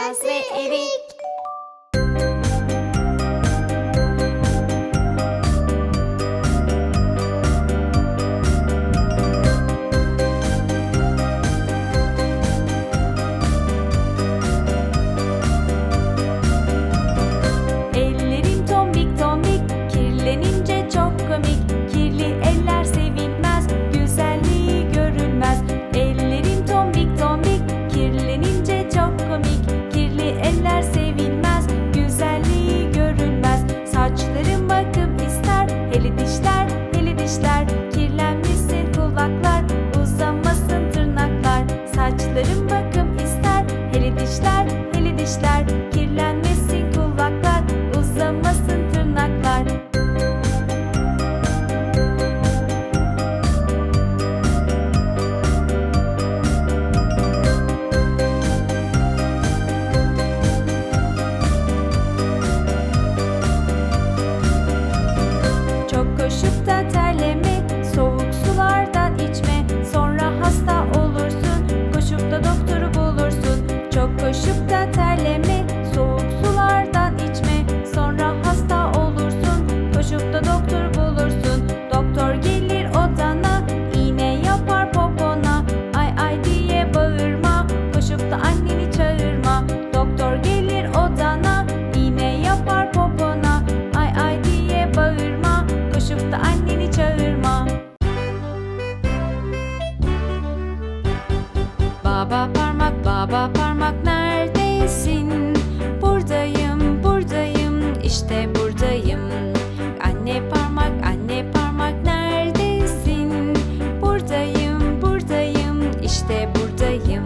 Vegas ve Erik Baba parmak baba parmak neredesin? Buradayım buradayım işte buradayım Anne parmak anne parmak neredesin? Buradayım buradayım işte buradayım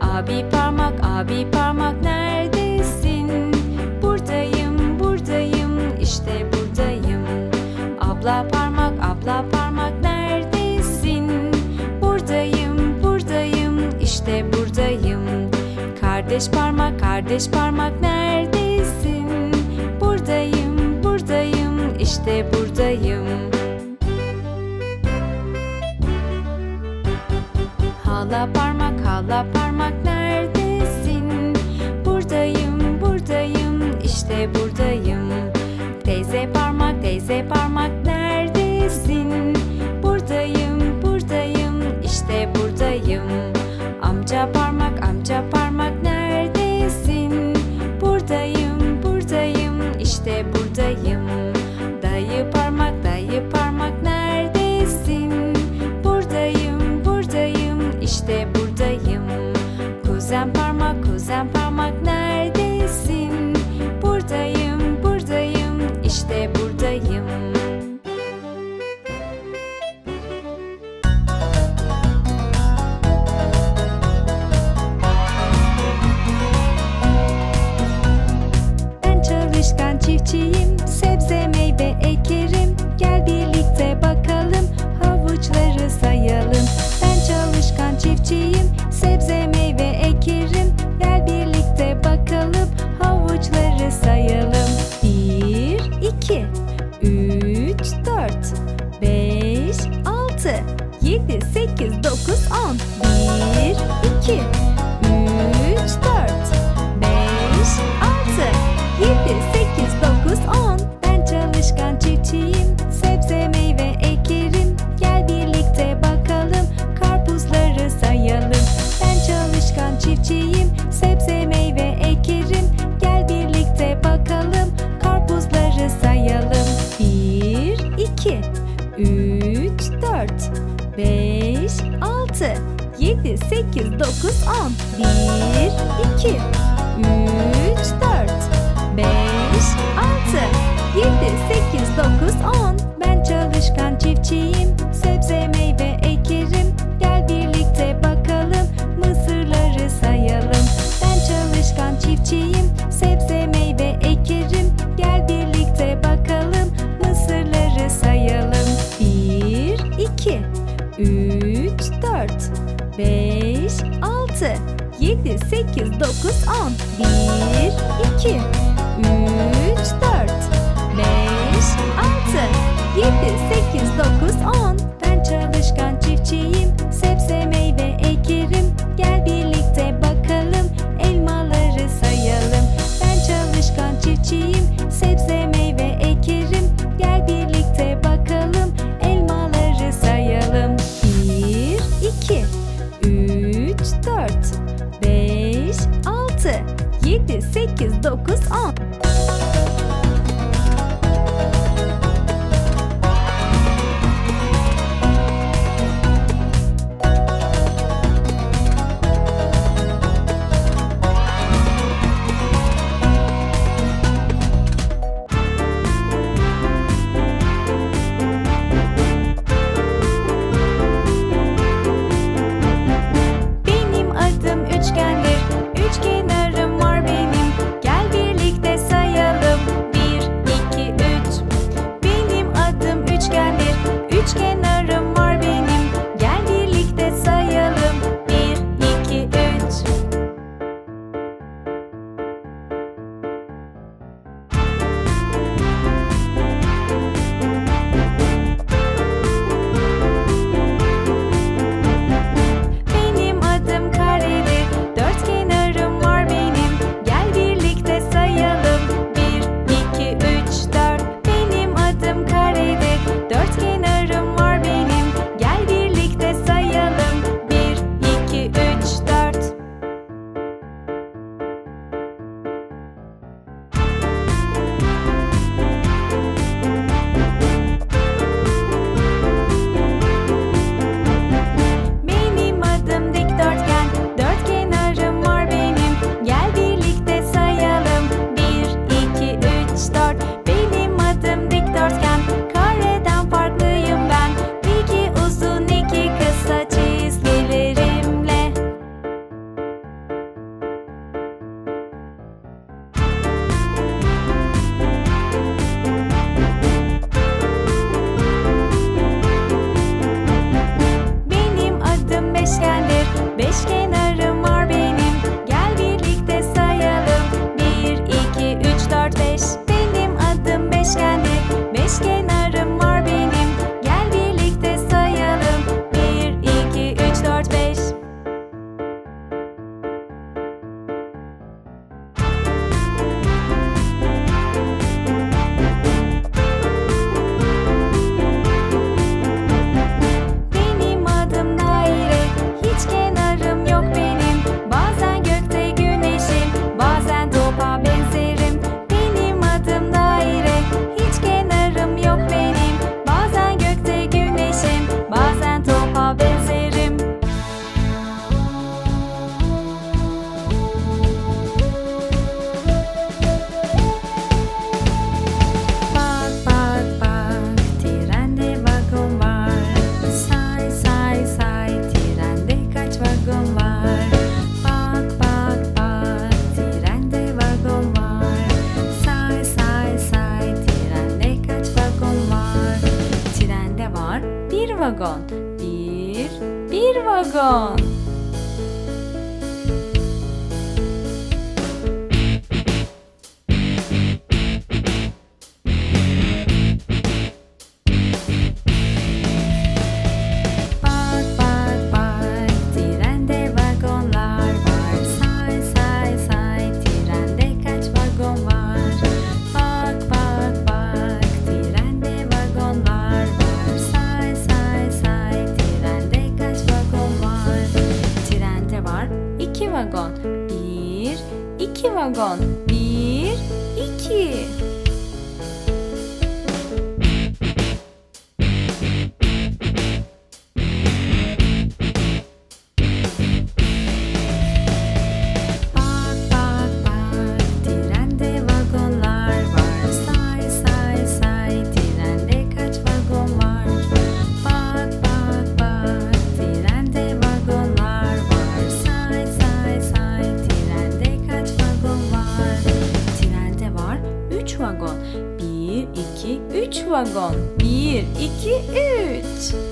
Abi parmak abi parmak neredesin? Buradayım buradayım işte buradayım Abla parmak Kardeş parmak, kardeş parmak neredesin? Buradayım, buradayım, işte buradayım. Hala parmak, hala parmak neredesin? Buradayım, buradayım, işte buradayım. Teyze parmak, teyze parmak buradayım. 3, 4, 5, 6, 7, 8, 9, 10. 1, 2, 3, 4, 5, 6, 7, 8, 9, 10. Ben çalışkan çiftçiyim, sebze meyve ekerim. Gel bir on, bir, iki. vagon. Bir, bir vagon. vagon. Bir, iki vagon. Bir, iki. it.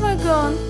2, 3, 4, 5 vagon.